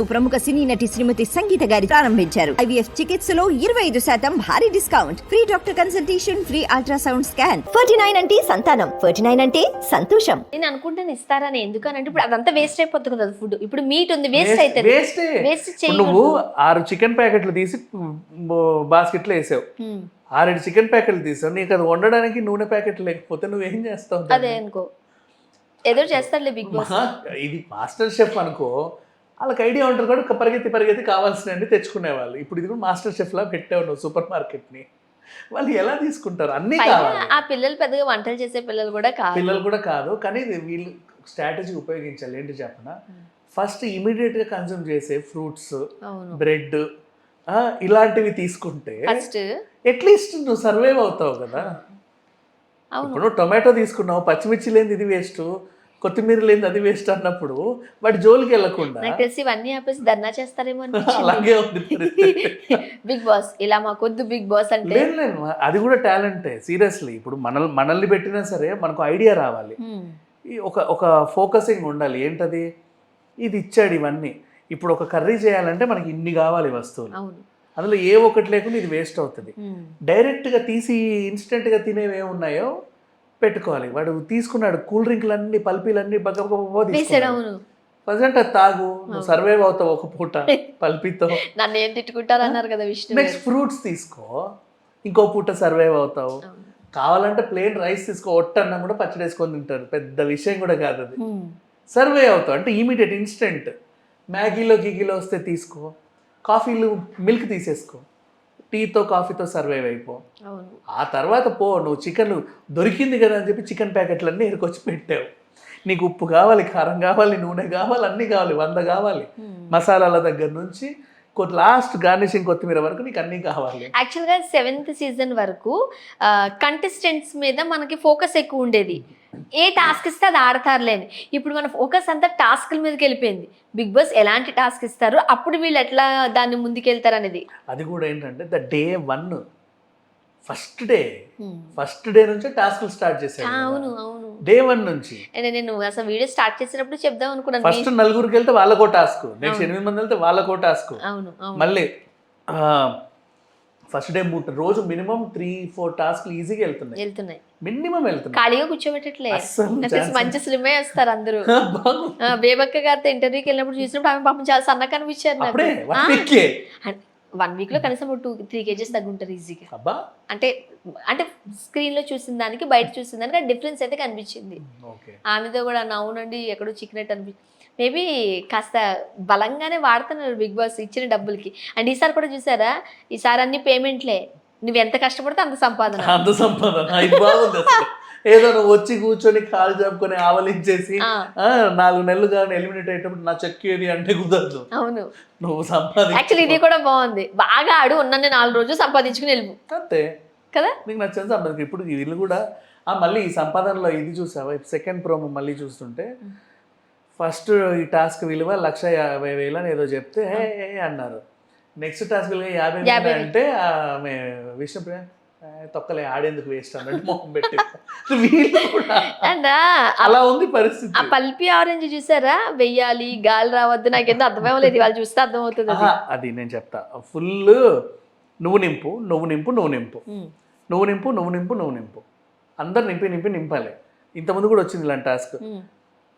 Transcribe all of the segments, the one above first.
ప్రముఖ సినీ నటి శ్రీమతి సంగీత గారి ప్రారంభించారు. ఐవీఎఫ్ చికిత్సలో ఇరవై ఐదు శాతం భారీ discount. Free doctor consultation free ultrasound scan. Ferty nine అంటే సంతానం. ఫర్టీ నైన్ అంటే సంతోషం. నేను అనుకుంటాను ఇస్తారని ఎందుకనంటే ఇప్పుడు అదంతా వేస్ట్ అయిపోతుంది కదా ఫుడ్ ఇప్పుడు మీట్ ఉంది వేస్ట్ అవుతుంది వేస్ట్ వేస్ట్ నువ్వు ఆరు చికెన్ ప్యాకెట్లు తీసి బాస్కెట్లో వేసావు. ఆరేడు చికెన్ ప్యాకెట్లు తీసావు. నీకు అది వండడానికి నూనె ప్యాకెట్లు లేకపోతే నువ్వేం చేస్తావు అదే? అనుకో. ఏదో చేస్తాడులే బిగ్ బాస్. ఇది మాస్టర్ షెఫ్ అనుకో. వాళ్ళకి ఐడియా ఉంటుంది కూడా పరిగెత్తి పరిగెత్తి కావాల్సినవి తెచ్చుకునేవాళ్ళు. ఇప్పుడు ఇది కూడా మాస్టర్ షెఫ్ లా పెట్టావు నువ్వు సూపర్ మార్కెట్ని. వాళ్ళు ఎలా తీసుకుంటారు? అన్నీ కావాలి. ఆ పిల్లలు పెద్దగా వంటలు చేసే పిల్లలు కూడా కాదు. పిల్లలు కూడా కాదు. కానీ వీళ్ళు స్ట్రాటజీ ఉపయోగించాలి. ఏంటి చెప్పన? ఫస్ట్గా కన్జ్యూమ్ చేసే ఫ్రూట్స్ బ్రెడ్ ఇలాంటివి తీసుకుంటే అట్లీస్ట్ నువ్వు సర్వైవ్ అవుతావు కదా. అవును. టొమాటో తీసుకున్నావు పచ్చిమిర్చి లేనిది ఇది వేస్ట్. కొత్తిమీర లేనిది అది వేస్ట్ అన్నప్పుడు వాటి జోలికి వెళ్ళకుండా నాకు తెలిసి ఇవన్నీ ఆపేసి ధర్నా చేస్తారేమో అలాగే ఉంది. బిగ్ బాస్ ఇలా మాకొద్దు బిగ్ బాస్ అంటే. లేదు అది కూడా టాలెంటే సీరియస్లీ. ఇప్పుడు మన మనల్ని పెట్టినా సరే మనకు ఐడియా రావాలి. ఒక ఒక ఫోకసింగ్ ఉండాలి. ఏంటది? ఇది ఇచ్చాడు ఇవన్నీ. ఇప్పుడు ఒక కర్రీ చేయాలంటే మనకి ఇన్ని కావాలి వస్తువులు. అందులో ఏ ఒక్కటి లేకుండా ఇది వేస్ట్ అవుతుంది. డైరెక్ట్గా తీసి ఇన్స్టెంట్గా తినేవి ఏమున్నాయో పెట్టుకోవాలి. వాడు తీసుకున్నాడు కూల్ డ్రింక్లన్నీ పల్పీలన్నీ అవును. ప్రజెంట్ అది తాగు నువ్వు సర్వైవ్ అవుతావు ఒక పూట పల్పీతో. నన్ను ఏం తిట్టుకుంటారు అన్నారు కదా విష్ణు నెక్స్ట్ ఫ్రూట్స్ తీసుకో ఇంకో పూట సర్వైవ్ అవుతావు. కావాలంటే ప్లేన్ రైస్ తీసుకో ఒట్టన్నం కూడా పచ్చడి వేసుకొని తింటారు. పెద్ద విషయం కూడా కాదు అది. సర్వే అవుతావు అంటే ఇమీడియట్ ఇన్స్టెంట్. మ్యాగీలో గిగీలో వస్తే తీసుకో. కాఫీలు మిల్క్ తీసేసుకో. టీతో కాఫీతో సర్వైవ్ అయిపో. ఆ తర్వాత పో నువ్వు చికెన్ దొరికింది కదా అని చెప్పి చికెన్ ప్యాకెట్లన్నీ ఎరుకొచ్చి పెట్టావు. నీకు ఉప్పు కావాలి కారం కావాలి నూనె కావాలి అన్నీ కావాలి వంద కావాలి. మసాలాల దగ్గర నుంచి లాస్ట్ గార్నిషింగ్ కొత్తిమీర వరకు నీకు అన్నీ కావాలి. యాక్చువల్గా సెవెంత్ సీజన్ వరకు కంటెస్టెంట్స్ మీద మనకి ఫోకస్ ఎక్కువ ఉండేది. ఏ టాస్క్ ఇస్తే అది ఆడతారులేని ఇప్పుడు మన ఫోకస్ అంతా టాస్క్ల మీదకి వెళ్ళిపోయింది. బిగ్ బాస్ ఎలాంటి టాస్క్ ఇస్తారు? అప్పుడు వీళ్ళు ఎట్లా దాన్ని ముందుకెళ్తారు అనేది అది కూడా ఏంటంటే the day one first day. First day నుంచే టాస్క్లు స్టార్ట్ చేశాడు అవును అవును. డే వన్ నుంచి. అంటే నేను అసలు వీడియో స్టార్ట్ చేసినప్పుడు చెప్దాం అనుకున్నాను. ఫస్ట్ నలుగురికి వెళ్తే వాళ్ళకో టాస్క్. నెక్స్ట్ ఎనిమిది మంది వెళ్తే వాళ్ళకో టాస్క్. అవును అవును. మళ్ళీ ఫస్ట్ డే మూడు రోజు మినిమం త్రీ ఫోర్ టాస్క్లు ఈజీగా వెళ్తున్నాయి. వెళ్తున్నాయి. మినిమం వెళ్తున్నాయి. ఖాళీగా కూర్చోబెట్టట్లే. అస్సలు నాకు తెలిసి chance మంచి స్లిమే వస్తారు అందరూ. బేబక్క గారితో ఇంటర్వ్యూకి వెళ్ళినప్పుడు చూసినప్పుడు ఆమె పాపం చాలా సన్నగా కనిపించారు నాకు. వన్ వీకే లో కనీసం టూ త్రీ కేజెస్ తగ్గుంటారు ఈజీగా అబ్బా! అంటే అంటే స్క్రీన్లో చూసిన దానికి బయట చూసిన దానికి డిఫరెన్స్ అయితే కనిపించింది. ఓకే ఆమెతో కూడా అవునండి ఎక్కడో చిక్కినట్టు అనిపి మేబీ కాస్త బలంగానే వాడుతున్నారు బిగ్ బాస్ ఇచ్చిన డబ్బులకి. అండ్ ఈసారి కూడా చూసారా? ఈసారి అన్ని పేమెంట్లే నువ్వు ఎంత కష్టపడితే అంత సంపాదన. అంత సంపాదన. ఏదో నువ్వు వచ్చి కూర్చొని కాలు జరుపుకొని ఆవలించేసి నాలుగు నెలలు కానీ ఎలిమినేట్ అయ్యేటప్పుడు నా చెక్ ఏది అంటే కుదరదు. అవును. నువ్వు సంపాది యాక్చువల్లీ ఇది కూడా బాగుంది. బాగా ఆడు ఉన్న నాలుగు రోజులు సంపాదించుకుని వెళ్ళిపో. అంతే. కదా? నీకు నచ్చిన సంపాదన ఇప్పుడు వీళ్ళు కూడా ఆ మళ్ళీ ఈ సంపాదనలో ఇది చూసావా? సెకండ్ ప్రోమో మళ్ళీ చూస్తుంటే ఫస్ట్ ఈ టాస్క్ విలువ లక్ష యాభై వేలు అని ఏదో చెప్తే అన్నారు. నెక్స్ట్ టాస్క్ విలువ యాభై వేలు. అంటే ఆమె విష్ణుప్రియ "ఏ, తొక్కలే ఆడేందుకు వేస్ట్ అన్నట్టు మొహం పెట్టి. వీళ్ళు కూడా అండ్ అలా ఉంది ఆ పరిస్థితి పల్పి ఆరెంజ్ చూసారా? వెయ్యాలి గాలి రావద్దు నాకేందో అర్థమేమలేదు వాళ్ళు చూస్తే అర్థమవుతుంది అది. నేను చెప్తా. ఫుల్ నువ్వు నింపు నువ్వు నింపు నువ్వు నింపు. నువ్వు నింపు నువ్వు నింపు నువ్వు నింపు. అందరు నింపి నింపి నింపాలి. ఇంతకుముందు కూడా వచ్చింది ఇలాంటి టాస్క్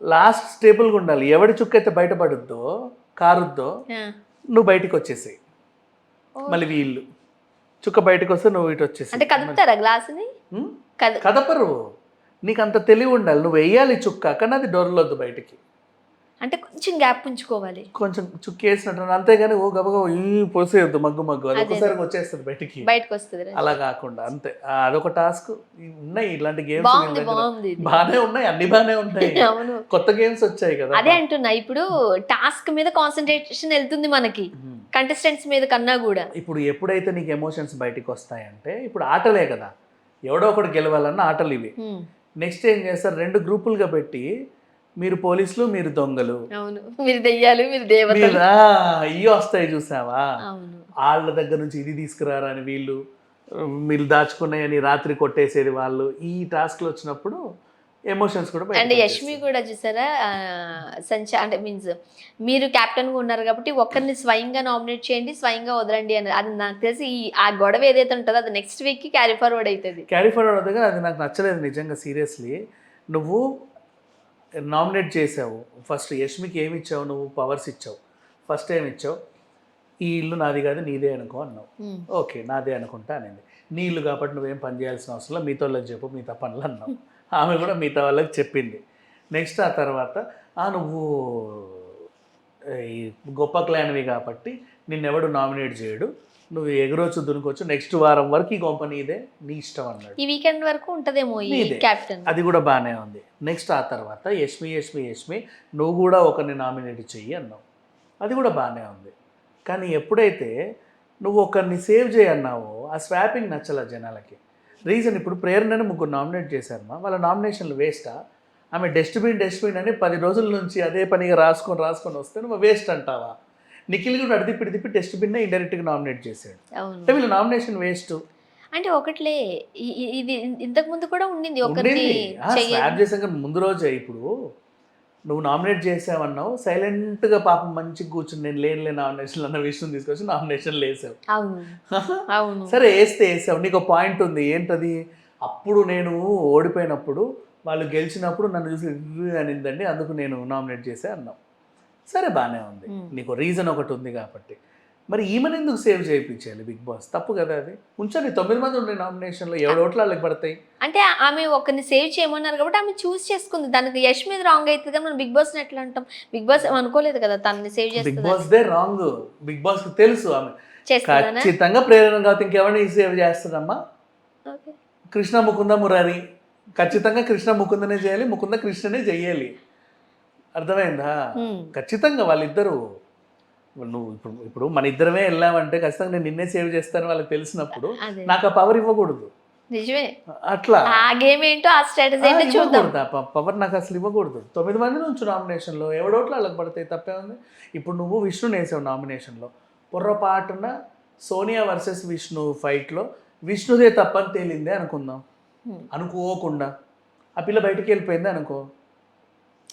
లాస్ట్ స్టేబుల్గా ఉండాలి. ఎవడి చుక్క అయితే బయటపడుద్దో కారుద్దో ఆ. నువ్వు బయటికి వచ్చేసి ఓ. మళ్ళీ వీళ్ళు. చుక్క బయటకు వస్తే నువ్వు ఇటు వచ్చేసి. అంటే కదుపుతారా గ్లాసుని? కదపరు. నీకు అంత తెలివి ఉండాలి. నువ్వు వేయాలి చుక్క కానీ అది డొరలొద్దు బయటికి. అంటే కొంచెం గ్యాప్ ఉంచుకోవాలి. కొంచెం చుక్క వేసినట్టు అంతేగాని ఓ గబగబ పోసేయద్దు మగ్గు మగ్గు. అది. ఒకసారి వచ్చేస్తుంది బయటికి. బయటకు వస్తుంది అలా కాకుండా అంతే. అదొక టాస్క్. ఉన్నాయి ఇలాంటి గేమ్స్. బాగానే ఉన్నాయి అన్ని బాగానే ఉన్నాయి. అవును. కొత్త గేమ్స్ వచ్చాయి కదా. అదే అంటున్నా ఇప్పుడు టాస్క్ మీద కాన్సన్ట్రేషన్ వెళ్తుంది మనకి. కంటెస్టెంట్స్ మీద కన్నా కూడా. ఇప్పుడు ఎప్పుడైతే నీకు ఎమోషన్స్ బయటికి వస్తాయంటే ఇప్పుడు ఆటలే కదా. ఎవడో ఒకటి గెలవాలన్న ఆటలు ఇవి. నెక్స్ట్ ఏం చేస్తారు? రెండు గ్రూపులుగా పెట్టి మీరు పోలీసులు మీరు దొంగలు. అవును. మీరు దెయ్యాలు మీరు దేవతలు. ఇవి వస్తాయి చూసావా? వాళ్ళ దగ్గర నుంచి ఇది తీసుకురారా అని వీళ్ళు మీరు దాచుకున్నాయని రాత్రి కొట్టేసేది వాళ్ళు. ఈ టాస్క్లు వచ్చినప్పుడు ఎమోషన్స్ కూడా అండ్ యష్మి. కూడా చూసారా? సంచ అంటే మీన్స్ మీరు captain గా ఉన్నారు కాబట్టి ఒక్కరిని స్వయంగా నామినేట్ చేయండి స్వయంగా వదలండి అని అది నాకు తెలిసి ఈ ఆ గొడవ ఏదైతే ఉంటుందో అది నెక్స్ట్ వీక్కి క్యారీ ఫార్వర్డ్ అవుతుంది క్యారీ ఫార్వర్డ్ అవుతుంది అది నాకు నచ్చలేదు నిజంగా సీరియస్లీ నువ్వు నామినేట్ చేసావు. ఫస్ట్ యష్మికి ఏమి ఇచ్చావు? నువ్వు పవర్స్ ఇచ్చావు. ఫస్ట్ ఏమి ఇచ్చావు? ఈ ఇల్లు నాది కాదు నీదే అనుకో అన్నావు. ఓకే నాదే అనుకుంటా అనేది. నీ ఇల్లు కాబట్టి నువ్వేం పని చేయాల్సిన అవసరం వాళ్ళకి చెప్పు మిగతా పనులు అన్నావు. ఆమె కూడా మిగతా వాళ్ళకి చెప్పింది. నెక్స్ట్ ఆ తర్వాత ఆ నువ్వు ఈ గొప్ప క్లాన్వి కాబట్టి నిన్నెవడు నామినేట్ చేయడు. నువ్వు ఎగురొచ్చు దునుకోవచ్చు నెక్స్ట్ వారం వరకు ఈ గొప్ప నీదే నీ ఇష్టం అన్నాడు. ఈ వీకెండ్ వరకు ఉంటదేమో. క్యాప్టెన్ అది కూడా బాగానే ఉంది. నెక్స్ట్ ఆ తర్వాత యష్మి యష్మి యష్మి నువ్వు కూడా ఒకరిని నామినేట్ చెయ్యి అన్నావు. అది కూడా బాగానే ఉంది. కానీ ఎప్పుడైతే నువ్వు ఒకరిని సేవ్ చేయన్నావో ఆ స్వాపింగ్ నచ్చల జనాలకి. రీజన్ ఇప్పుడు ప్రేరణని ముగ్గురు నామినేట్ చేశారమ్మా. వాళ్ళ నామినేషన్లు వేస్టా? ఆమె డస్ట్బిన్ డస్ట్బిన్ అని పది రోజుల నుంచి అదే పనిగా రాసుకొని రాసుకొని వస్తే నువ్వు వేస్ట్ అంటావా? నిఖిల్ కూడా అడిది పిడి తిప్పి డస్ట్బిన్ ఇండైరెక్ట్గా నామినేట్ చేశాడు. అంటే వీళ్ళ నామినేషన్ వేస్ట్. అంటే ఒకట్లే ఇది ఇంతకు ముందు కూడా ఉండింది చేసాక ముందు రోజే ఇప్పుడు. నువ్వు నామినేట్ చేసావన్నావు సైలెంట్గా పాపం మంచిగా కూర్చుని నేను లేని లేని నామినేషన్ అన్న విషయం తీసుకొచ్చి నామినేషన్ వేసావు సరే వేస్తే వేసావు నీకు పాయింట్ ఉంది ఏంటది? అప్పుడు నేను ఓడిపోయినప్పుడు వాళ్ళు గెలిచినప్పుడు నన్ను చూసి అనిందండి అందుకు నేను నామినేట్ చేసా అన్నావు. సరే బాగానే ఉంది. నీకు రీజన్ ఒకటి ఉంది కాబట్టి. మరి ఈమెను ఎందుకు సేవ్ చేయించాలి బిగ్ బాస్? తప్పు కదా అది. ఉంచండి తొమ్మిది మంది ఉండే నామినేషన్లో ఎవడు ఓట్లు వాళ్ళకి పడతాయి? అంటే ఆమె ఒకరిని సేవ్ చేయమన్నారు కాబట్టి ఆమె చూస్ చేసుకుంది. దానికి యష్ మీద రాంగ్ అవుతుంది కానీ మనం బిగ్ బాస్ ఎట్లా అంటాం? బిగ్ బాస్ అనుకోలేదు కదా తనని సేవ్ బిగ్ చేస్తుంది బాస్ దే రాంగ్ బిగ్ బాస్కి తెలుసు ఆమె. ఖచ్చితంగా ప్రేరణ కాదు ఇంకెవరిని సేవ్ చేస్తుందమ్మా? కృష్ణ ముకుంద మురారి. ఖచ్చితంగా కృష్ణ ముకుందనే చేయాలి ముకుంద కృష్ణనే చెయ్యాలి. అర్థమైందా. ఖచ్చితంగా వాళ్ళిద్దరు నువ్వు ఇప్పుడు ఇప్పుడు మన ఇద్దరమే వెళ్ళామంటే ఖచ్చితంగా నేను నిన్నే సేవ్ చేస్తాను వాళ్ళకి తెలిసినప్పుడు నాకు ఆ పవర్ ఇవ్వకూడదు. నిజమే. అట్లా. ఆ గేమ్ ఏంటో ఆ స్ట్రాటజీ ఏంటో చూద్దాం. పవర్ నాకు అసలు ఇవ్వకూడదు. తొమ్మిది మంది నుంచి నామినేషన్లో ఎవడోట్లు వాళ్ళకి పడతాయి తప్పే ఉంది ఇప్పుడు నువ్వు విష్ణు వేసావు నామినేషన్లో పొర్రపాటున సోనియా వర్సెస్ విష్ణు ఫైట్లో విష్ణుదే తప్పని తేలిందే అనుకుందాం. అనుకోకుండా. ఆ పిల్ల బయటికి వెళ్ళిపోయింది అనుకో.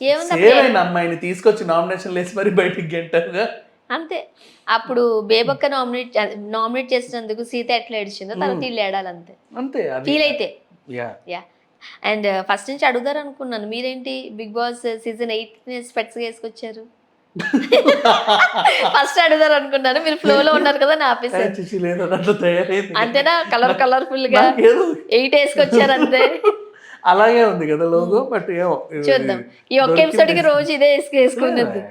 సేవ్? అయిన అమ్మాయిని తీసుకొచ్చి నామినేషన్ వేసి మరి బయటికి గెంటారుగా అంతే. అప్పుడు బేబక్క నామినేట్ నామినేట్ చేసినందుకు సీత ఎట్లా ఏడిచిందో తర్వాత వీళ్ళు ఏడాలి అంతే అంతే ఫీల్ అయితే. యా. అండ్ ఫస్ట్ నుంచి అడుగుదారు అనుకున్నాను మీరేంటి big boss season eight specs వేసుకొచ్చారు? First అడుగుదారు అనుకున్నాను మీరు ఫ్లో లో ఉన్నారు కదా నా తయారైంది. అంతేనా? కలర్ కలర్ఫుల్గా ఎయిట్ వేసుకొచ్చారు అంతే అలాగే ఉంది కదా లోగో బట్ ఏమో చూద్దాం. ఈ ఒక్క ఎపిసోడ్కి రోజు ఇదే వేసుకు- వేసుకున్నది.